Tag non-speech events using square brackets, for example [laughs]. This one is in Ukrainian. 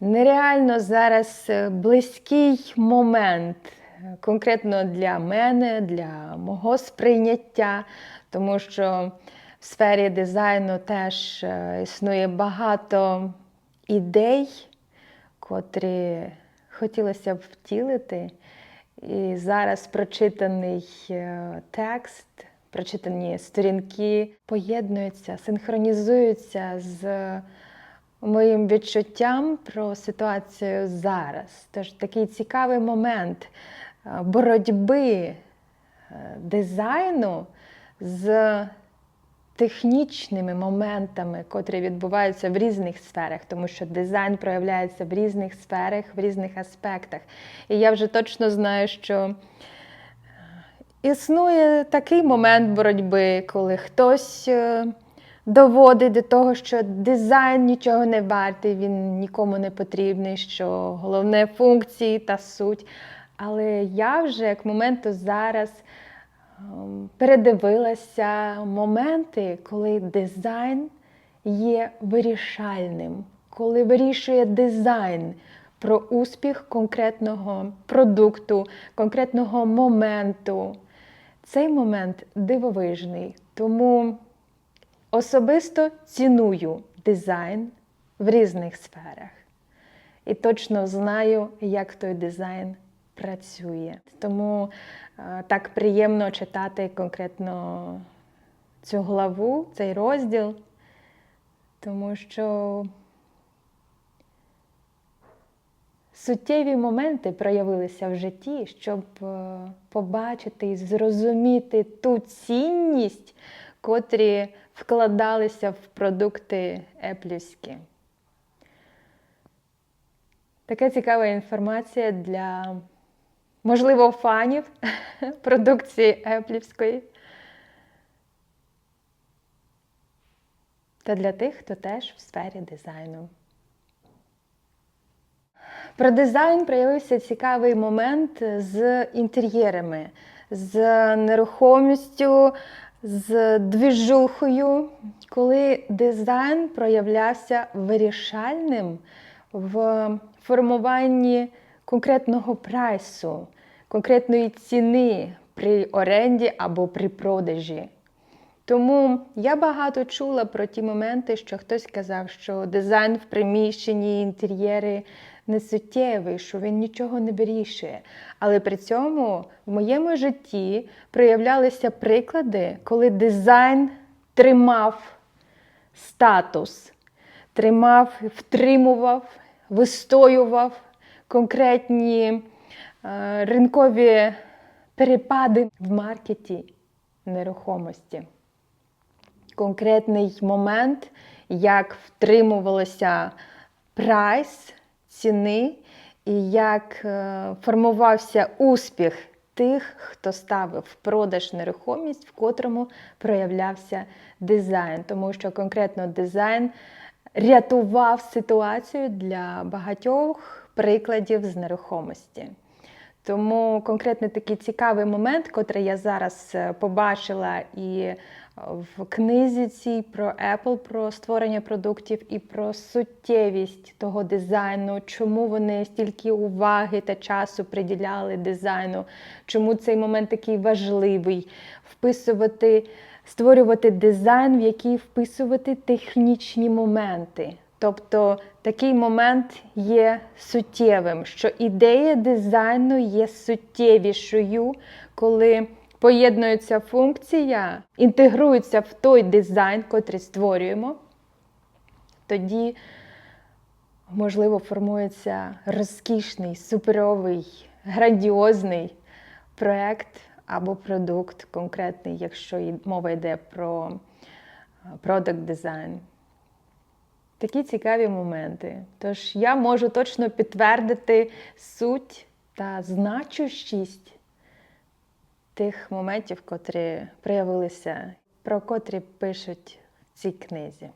нереально зараз е, близький момент, е, конкретно для мене, для мого сприйняття, тому що в сфері дизайну теж е, існує багато ідей, котрі хотілося б втілити. І зараз прочитаний текст, прочитані сторінки поєднуються, синхронізуються з моїм відчуттям про ситуацію зараз. Тож такий цікавий момент е, боротьби е, дизайну з технічними моментами, котрі відбуваються в різних сферах, тому що дизайн проявляється в різних сферах, в різних аспектах. І я вже точно знаю, що е, існує такий момент боротьби, коли хтось доводить до того, що дизайн нічого не вартий, він нікому не потрібний, що головне функції та суть. Але я вже як моменту зараз ем, передивилася моменти, коли дизайн є вирішальним, коли вирішує дизайн про успіх конкретного продукту, конкретного моменту. Цей момент дивовижний, тому особисто ціную дизайн в різних сферах і точно знаю, як той дизайн працює. Тому е, так приємно читати конкретно цю главу, цей розділ, тому що суттєві моменти проявилися в житті, щоб е, побачити і зрозуміти ту цінність, котрі вкладалися в продукти еплівські. Така цікава інформація для, можливо, фанів [laughs] продукції еплівської. Та для тих, хто теж в сфері дизайну. Про дизайн проявився цікавий момент з інтер'єрами, з нерухомістю, з двіжухою, коли дизайн проявлявся вирішальним в формуванні конкретного прайсу, конкретної ціни при оренді або при продажі. Тому я багато чула про ті моменти, що хтось казав, що дизайн в приміщенні, інтер'єри не суттєвий, що він нічого не вирішує. Але при цьому в моєму житті проявлялися приклади, коли дизайн тримав статус, тримав, втримував, вистоював конкретні е, ринкові перепади в маркеті нерухомості конкретний момент, як втримувалося прайс ціни і як е, формувався успіх тих, хто ставив в продаж нерухомість, в котрому проявлявся дизайн. Тому що конкретно дизайн рятував ситуацію для багатьох прикладів з нерухомості. Тому конкретно такий цікавий момент, котрий я зараз е, побачила і в книзі цій про Apple, про створення продуктів і про суттєвість того дизайну, чому вони стільки уваги та часу приділяли дизайну, чому цей момент такий важливий, вписувати, створювати дизайн, в який вписувати технічні моменти. Тобто такий момент є суттєвим, що ідея дизайну є суттєвішою, коли поєднується функція, інтегрується в той дизайн, котрий створюємо, тоді, можливо, формується розкішний, суперовий, грандіозний проект або продукт конкретний, якщо мова йде про продакт дизайн. Такі цікаві моменти. Тож я можу точно підтвердити суть та значущість тих моментів, котрі проявилися, про котрі пишуть в цій книзі.